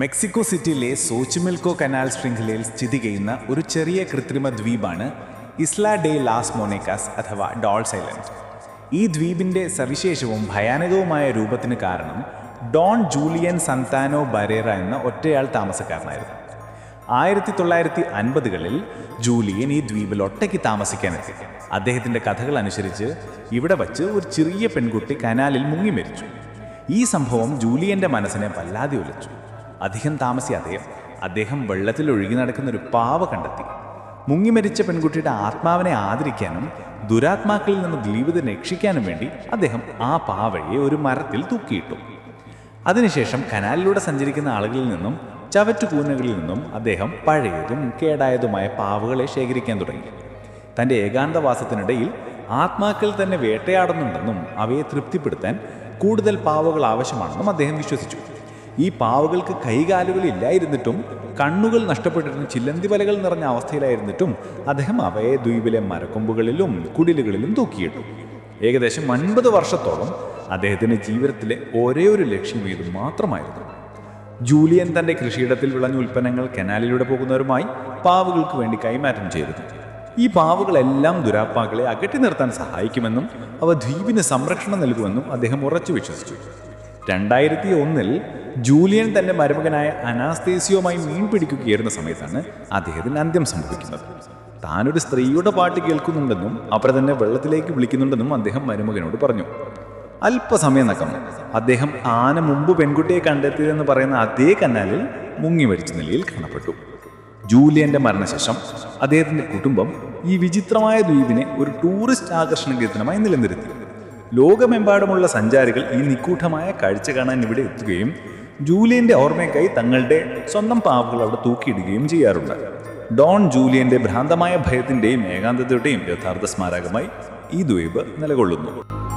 Mexico സിറ്റിയിലെ സോച്ചുമിൽക്കോ canal ശൃംഖലയിൽ സ്ഥിതി ചെയ്യുന്ന ഒരു ചെറിയ കൃത്രിമ ദ്വീപാണ് ഇസ്ല ഡേ ലാസ് മോനേക്കാസ് അഥവാ ഡോൾസ് ഐലൻഡ് ഈ ദ്വീപിന്റെ സവിശേഷവും ഭയാനകവുമായ രൂപത്തിന് കാരണം ഡോൺ ജൂലിയൻ സന്താനോ ബരേറ എന്ന ഒറ്റയാൾ താമസക്കാരനായിരുന്നു. ആയിരത്തി തൊള്ളായിരത്തി അൻപതുകളിൽ ജൂലിയൻ ഈ ദ്വീപിൽ ഒറ്റയ്ക്ക് താമസിക്കാനെത്തി. അദ്ദേഹത്തിന്റെ കഥകൾ അനുസരിച്ച് ഇവിടെ വച്ച് ഒരു ചെറിയ പെൺകുട്ടി കനാലിൽ മുങ്ങി മരിച്ചു. ഈ സംഭവം ജൂലിയന്റെ മനസ്സിനെ വല്ലാതെ ഒലിച്ചു. അധികം താമസിയാതെ അദ്ദേഹം വെള്ളത്തിൽ ഒഴുകി നടക്കുന്ന ഒരു പാവ കണ്ടെത്തി. മുങ്ങിമരിച്ച പെൺകുട്ടിയുടെ ആത്മാവിനെ ആദരിക്കാനും ദുരാത്മാക്കളിൽ നിന്ന് ദ്വീപിനെ രക്ഷിക്കാനും വേണ്ടി അദ്ദേഹം ആ പാവയെ ഒരു മരത്തിൽ തൂക്കിയിട്ടു. അതിനുശേഷം കനാലിലൂടെ സഞ്ചരിക്കുന്ന ആളുകളിൽ നിന്നും ചവറ്റുകൂനകളിൽ നിന്നും അദ്ദേഹം പഴയതും കേടായതുമായ പാവകളെ ശേഖരിക്കാൻ തുടങ്ങി. തന്റെ ഏകാന്തവാസത്തിനിടയിൽ ആത്മാക്കൾ തന്നെ വേട്ടയാടുന്നുണ്ടെന്നും അവയെ തൃപ്തിപ്പെടുത്താൻ കൂടുതൽ പാവകൾ ആവശ്യമാണെന്നും അദ്ദേഹം വിശ്വസിച്ചു. ഈ പാവകൾക്ക് കൈകാലുകൾ ഇല്ലായിരുന്നിട്ടും കണ്ണുകൾ നഷ്ടപ്പെട്ടിട്ടും ചില്ലന്തി വലകൾ നിറഞ്ഞ അവസ്ഥയിലായിരുന്നിട്ടും അദ്ദേഹം അവയെ ദ്വീപിലെ മരക്കൊമ്പുകളിലും കുടിലുകളിലും തൂക്കിയിട്ടു. ഏകദേശം അൻപത് വർഷത്തോളം അദ്ദേഹത്തിന്റെ ജീവിതത്തിലെ ഒരേ ഒരു ലക്ഷ്യം ഇത് മാത്രമായിരുന്നു. ജൂലിയൻ തന്റെ കൃഷിയിടത്തിൽ വിളഞ്ഞ ഉൽപ്പന്നങ്ങൾ കനാലിലൂടെ പോകുന്നവരുമായി പാവുകൾക്ക് വേണ്ടി കൈമാറ്റം ചെയ്തിരുന്നു. ഈ പാവുകളെല്ലാം ദുരാപ്പാക്കളെ അകറ്റി നിർത്താൻ സഹായിക്കുമെന്നും അവ ദ്വീപിന് സംരക്ഷണം നൽകുമെന്നും അദ്ദേഹം ഉറച്ചു വിശ്വസിച്ചു. രണ്ടായിരത്തി ഒന്നിൽ ജൂലിയൻ തന്റെ മരുമകനായ അനാസ്തേസിയോമായി മീൻ പിടിക്കുകയായിരുന്ന സമയത്താണ് അദ്ദേഹത്തിന് അന്ത്യം സംഭവിക്കുന്നത്. താനൊരു സ്ത്രീയുടെ പാട്ട് കേൾക്കുന്നുണ്ടെന്നും അവർ തന്നെ വെള്ളത്തിലേക്ക് വിളിക്കുന്നുണ്ടെന്നും അദ്ദേഹം മരുമകനോട് പറഞ്ഞു. അല്പസമയം നക്കം അദ്ദേഹം ആന മുമ്പ് പെൺകുട്ടിയെ കണ്ടെത്തിയതെന്ന് പറയുന്ന അതേ കനാലിൽ മുങ്ങി മരിച്ച നിലയിൽ കാണപ്പെട്ടു. ജൂലിയന്റെ മരണശേഷം അദ്ദേഹത്തിന്റെ കുടുംബം ഈ വിചിത്രമായ ദ്വീപിനെ ഒരു ടൂറിസ്റ്റ് ആകർഷണ കേന്ദ്രമായി നിലനിർത്തി. ലോകമെമ്പാടുമുള്ള സഞ്ചാരികൾ ഈ നിഗൂഢമായ കാഴ്ച കാണാൻ ഇവിടെ എത്തുകയും ജൂലിയന്റെ ഓർമ്മയ്ക്കായി തങ്ങളുടെ സ്വന്തം പാവുകൾ അവിടെ തൂക്കിയിടുകയും ചെയ്യാറുണ്ട്. ഡോൺ ജൂലിയന്റെ ഭ്രാന്തമായ ഭയത്തിന്റെയും ഏകാന്തതയുടെയും യഥാർത്ഥ സ്മാരകമായി ഈ ദ്വീപ് നിലകൊള്ളുന്നു.